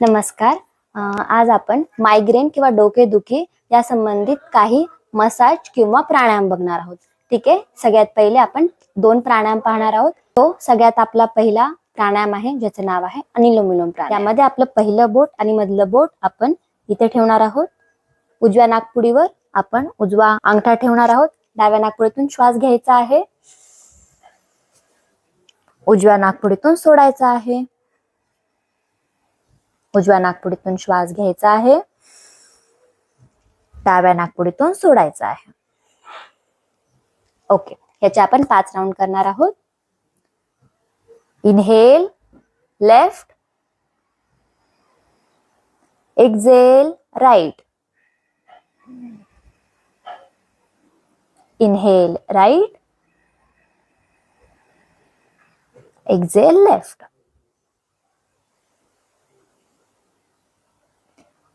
नमस्कार. आज आपण मायग्रेन किंवा डोकेदुखी या संबंधित काही मसाज किंवा प्राणायाम बघणार आहोत. ठीक आहे? सगळ्यात पहिले आपण दोन प्राणायाम पाहणार आहोत. तो सगळ्यात आपला पहिला प्राणायाम आहे ज्याचं नाव आहे अनिलोम विलोम प्राणायाम. यामध्ये आपलं पहिलं बोट आणि मधलं बोट आपण इथे ठेवणार आहोत. उजव्या नागपुडीवर आपण उजवा अंगठा ठेवणार आहोत. डाव्या नागपुडीतून श्वास घ्यायचा आहे. उजव्या नागपुडीतून सोडायचा आहे. उजव्या नागपुडीतून श्वास घ्यायचा आहे. डाव्या नागपुडीतून सोडायचा आहे. ओके ह्याचे आपण पाच राऊंड करणार आहोत. Inhale left exhale right inhale right exhale left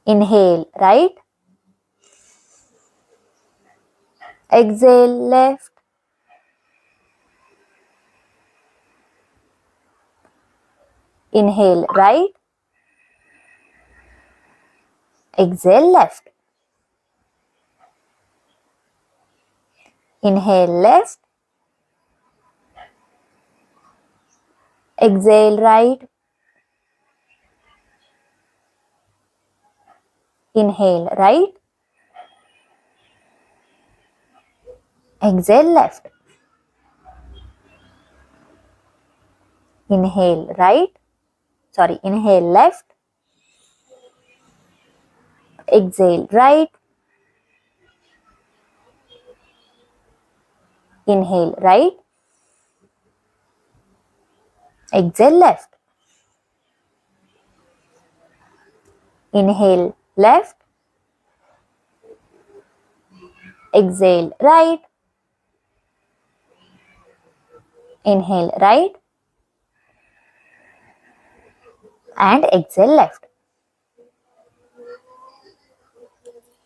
Inhale right. Exhale left. Inhale right. Exhale left. Inhale left. Exhale right. Inhale right. Exhale left. Inhale right. Sorry, inhale left. Exhale right. Inhale right. Exhale left. Inhale left. Exhale right. Inhale right. And exhale left.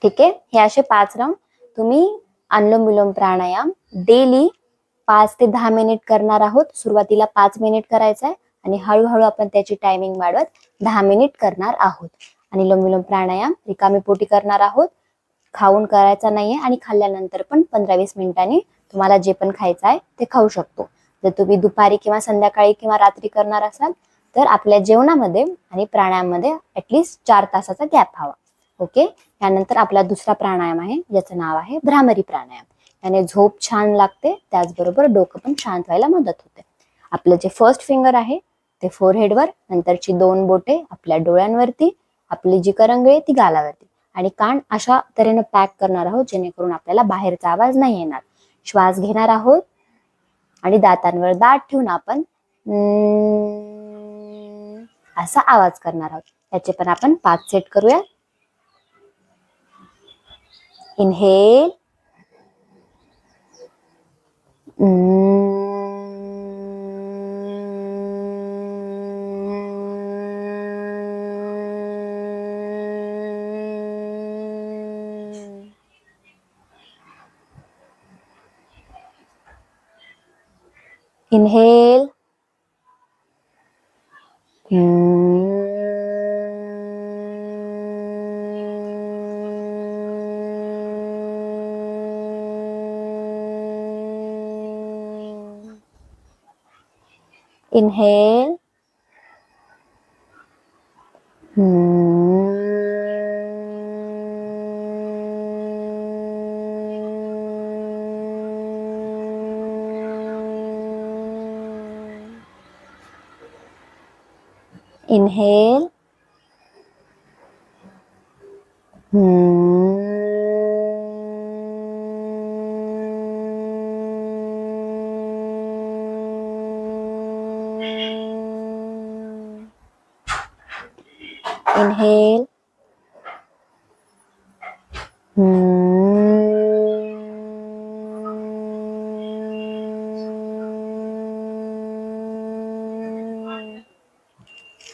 ठीक आहे हे असे पाच round तुम्ही अनुलोम विलोम प्राणायाम daily पाच ते दहा minute करणार आहोत सुरुवातीला पाच मिनिट करायचं आहे आणि हळूहळू आपण त्याची टायमिंग वाढवत दहा मिनिट करणार आहोत आणि लोम विलोम प्राणायाम रिकामी पोटी करणार आहोत. खाऊन करायचा नाहीये आणि खाल्ल्यानंतर पण पंधरा वीस मिनिटांनी तुम्हाला जे पण खायचं आहे ते खाऊ शकतो. जर तुम्ही दुपारी किंवा संध्याकाळी किंवा रात्री करणार असाल तर आपल्या जेवणामध्ये आणि प्राणायाममध्ये ऍटलिस्ट चार तासाचा गॅप हवा. ओके यानंतर आपला दुसरा प्राणायाम आहे ज्याचं नाव आहे भ्रामरी प्राणायाम. याने झोप छान लागते त्याचबरोबर डोकं पण शांत व्हायला मदत होते. आपलं जे फर्स्ट फिंगर आहे ते फोरहेडवर नंतरची दोन बोटे आपल्या डोळ्यांवरती आपली जी करंगळी आहे ती गालावरती. आणि कान अशा तऱ्हेनं पॅक करणार आहोत जेणेकरून आपल्याला बाहेरचा आवाज नाही येणार. श्वास घेणार आहोत आणि दातांवर दात ठेवून आपण असा आवाज करणार आहोत. त्याचे पण आपण पाच सेट करूया. Inhale. Inhale. Inhale. Inhale. Hmm. Inhale. Hmm.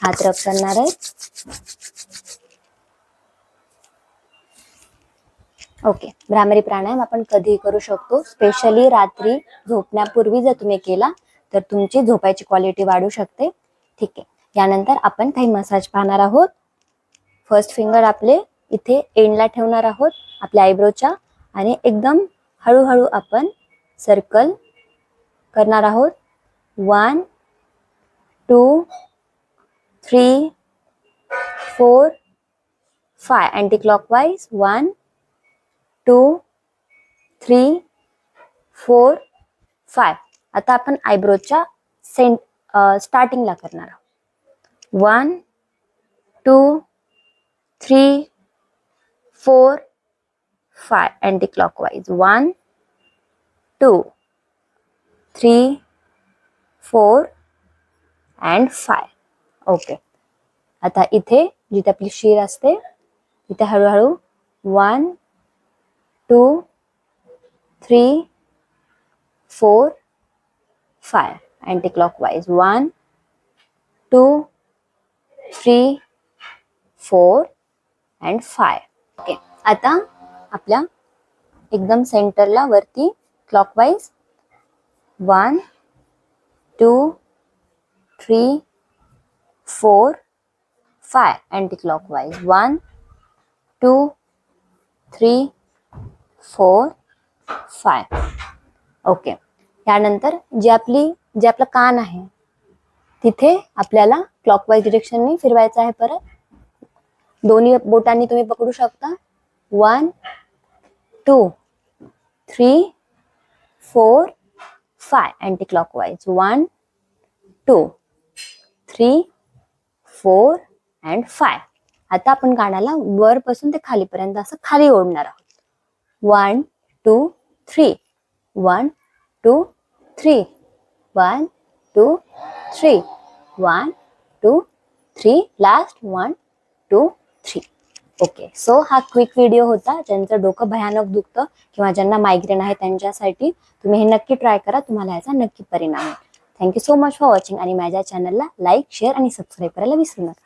हात रब करणार आहे. ओके भ्रामरी प्राणायाम आपण कधीही करू शकतो. स्पेशली रात्री झोपण्यापूर्वी जर तुम्ही केला तर तुमची झोपायची क्वालिटी वाढू शकते. ठीक आहे. यानंतर आपण काही मसाज पाहणार आहोत. फर्स्ट फिंगर आपले इथे एंडला ठेवणार आहोत आपल्या आयब्रोच्या आणि एकदम हळूहळू आपण सर्कल करणार आहोत. One two four five anticlockwise one two three four five आता आपण आयब्रोच्या सेंट स्टार्टिंगला करणार आहोत. One two three four five anticlockwise one two three four and five okay आता इथे जिथे आपली शीर असते तिथे हळूहळू one two three four five anticlockwise one two three four and five okay आता आपल्या एकदम सेंटरला वरती clockwise one two three four five anti clockwise one two three four five. Okay. त्यानंतर जी आपली जे आपलं कान आहे तिथे आपल्याला क्लॉकवाईज डिरेक्शनने फिरवायचं आहे परत. दोन्ही बोटांनी तुम्ही पकडू शकता. One two three four five anticlockwise one two three four and five. आता आपण गाण्याला वरपासून ते खालीपर्यंत असं खाली ओढणार आहोत. One two three. One two three. One two three. One two three. Last one two three. Okay. So हा क्विक व्हिडिओ होता. ज्यांचं डोकं भयानक दुखतं किंवा ज्यांना मायग्रेन आहे त्यांच्यासाठी तुम्ही हे नक्की ट्राय करा. तुम्हाला याचा नक्की परिणाम होईल thank you so much for watching आणि माझ्या चॅनलला लाईक शेअर आणि सबस्क्राईब करायला विसरू नका.